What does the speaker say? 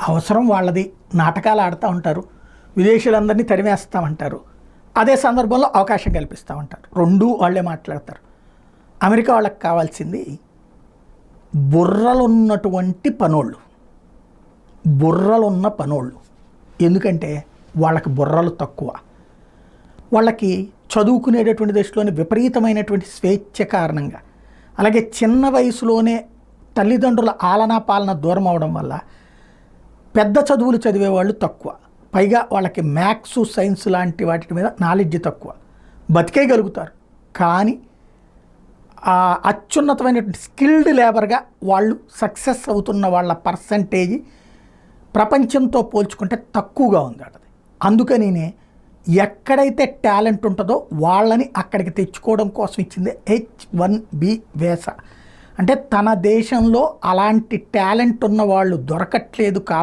అవసరం వాళ్ళది. నాటకాలు ఆడుతూ ఉంటారు. విదేశీయులందరినీ తరిమేస్తామంటారు అదే సందర్భంలో అవకాశం కల్పిస్తామంటారు రెండూ వాళ్ళే మాట్లాడతారు. అమెరికా వాళ్ళకి కావాల్సింది బుర్రలున్నటువంటి పనోళ్ళు. బుర్రలున్న పనోళ్ళు. ఎందుకంటే వాళ్ళకి బుర్రలు తక్కువ. వాళ్ళకి చదువుకునేటటువంటి దశలోని విపరీతమైనటువంటి స్వేచ్ఛ కారణంగా అలాగే చిన్న వయసులోనే తల్లిదండ్రుల ఆలనా పాలన దూరం అవడం వల్ల పెద్ద చదువులు చదివే వాళ్ళు తక్కువ. పైగా వాళ్ళకి మ్యాథ్స్ సైన్స్ లాంటి వాటి మీద నాలెడ్జ్ తక్కువ. బతికేయగలుగుతారు కానీ ఆ అత్యున్నతమైనటువంటి స్కిల్డ్ లేబర్గా వాళ్ళు సక్సెస్ అవుతున్న వాళ్ళ పర్సంటేజ్ ప్రపంచంతో పోల్చుకుంటే తక్కువగా ఉంది అటది అందుకనినే ఎక్కడైతే టాలెంట్ ఉంటుందో వాళ్ళని అక్కడికి తెచ్చుకోవడం కోసం ఇచ్చింది హెచ్ వన్ బి వేస. అంటే తన దేశంలో అలాంటి టాలెంట్ ఉన్న వాళ్ళు దొరకట్లేదు కాబట్టి